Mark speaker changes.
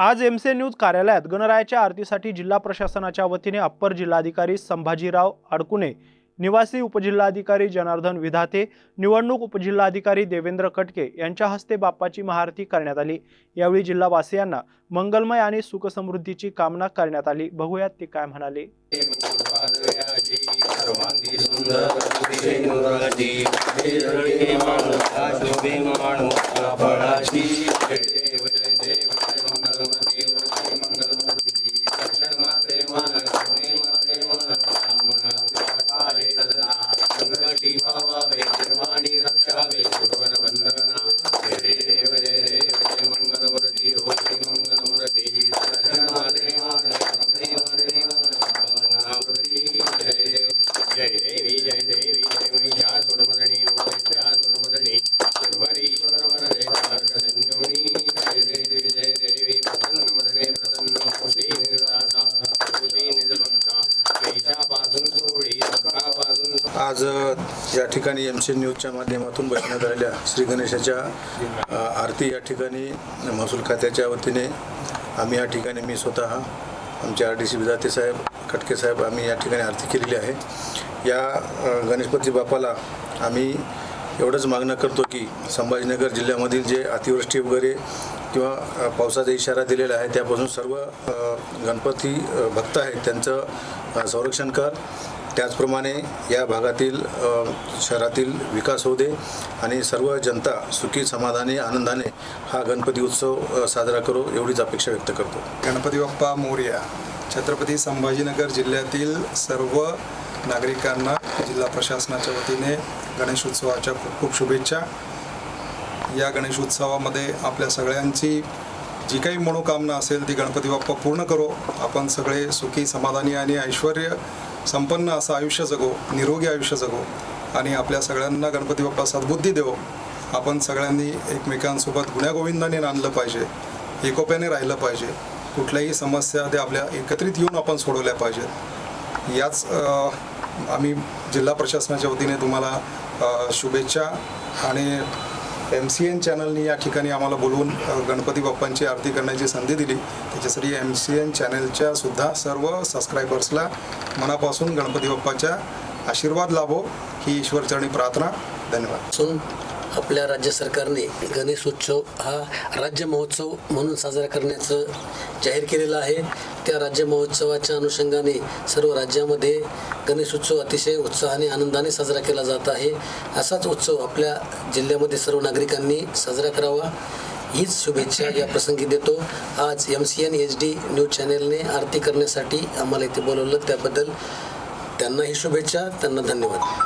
Speaker 1: आज एमसे न्यूज कार्यालयात गणरायाच्या आरतीसाठी जिल्हा प्रशासनाच्या वतीने अप्पर जिल्हाधिकारी संभाजीराव अडकुने निवासी उपजिल्हाधिकारी जनार्दन विधाते निवडणूक उपजिल्हाधिकारी देवेंद्र कटके यांच्या हस्ते बाप्पाची महाआरती करण्यात आली. यावेळी जिल्हावासियांना मंगलमय आणि सुखसमृद्धीची कामना करण्यात आली. बघूयात ते काय म्हणाले.
Speaker 2: आज या ठिकाणी एम सी न्यूजच्या माध्यमातून बसण्यात आलेल्या श्री गणेशाच्या आरती या ठिकाणी महसूल खात्याच्या वतीने आम्ही या ठिकाणी मी स्वतः आमचे R D C Vidate Saheb Khatke Saheb आम्ही या ठिकाणी आरती केलेली आहे. या गणेशपती बापाला आम्ही एवढंच मागणं करतो की संभाजीनगर जिल्ह्यामधील जे अतिवृष्टी वगैरे किंवा पावसाचा इशारा दिलेला आहे त्यापासून सर्व गणपती भक्त आहेत त्यांचं संरक्षण कर. त्याचप्रमाणे या भागातील शहरातील विकास होऊ दे आणि सर्व जनता सुखी समाधानी आनंदाने हा गणपती उत्सव साजरा करो एवढीच अपेक्षा व्यक्त करतो.
Speaker 3: गणपती बाप्पा मोर्या छत्रपती संभाजीनगर जिल्ह्यातील सर्व नागरिकांना जिल्हा प्रशासनाच्या वतीने गणेशोत्सवाच्या खूप खूप शुभेच्छा. या गणेश उत्सवामध्ये आपल्या सगळ्यांची जी काही मनोकामना असेल ती गणपती बाप्पा पूर्ण करो. आपण सगळे सुखी समाधानी आणि ऐश्वर संपन्न असं आयुष्य जगो निरोगी आयुष्य जगो आणि आपल्या सगळ्यांना गणपती बाप्पा सद्बुद्धी देवो. आपण सगळ्यांनी एकमेकांसोबत गुण्यागोविंदाने नांदलं पाहिजे एकोप्याने राहिलं पाहिजे. कुठल्याही समस्या त्या आपल्या एकत्रित येऊन आपण सोडवल्या पाहिजेत. याच आम्ही जिल्हा प्रशासनाच्या वतीने तुम्हाला शुभेच्छा आणि एम सी एन चॅनलनी या ठिकाणी आम्हाला बोलवून गणपती बाप्पांची आरती करण्याची संधी दिली. त्याच्यासाठी एम सी एन चॅनलच्या सुद्धा सर्व सबस्क्रायबर्सला मनापासून गणपती बाप्पाच्या आशीर्वाद लाभो. ही ईश्वरचरणी प्रार्थना. धन्यवाद.
Speaker 4: सो आपल्या राज्य सरकारने गणेश उत्सव हा राज्य महोत्सव म्हणून साजरा करण्याचं जाहीर केलेलं आहे. त्या राज्य महोत्सवाच्या अनुषंगाने सर्व राज्यामध्ये गणेश उत्सव अतिशय उत्साहाने आनंदाने साजरा केला जात आहे. असाच उत्सव आपल्या जिल्ह्यामध्ये सर्व नागरिकांनी साजरा करावा. हीच शुभेच्छा या प्रसंगी देतो. आज M C N H D news चॅनेलने आरती करण्यासाठी आम्हाला इथे बोलवलं. त्याबद्दल त्यांनाही शुभेच्छा त्यांना धन्यवाद.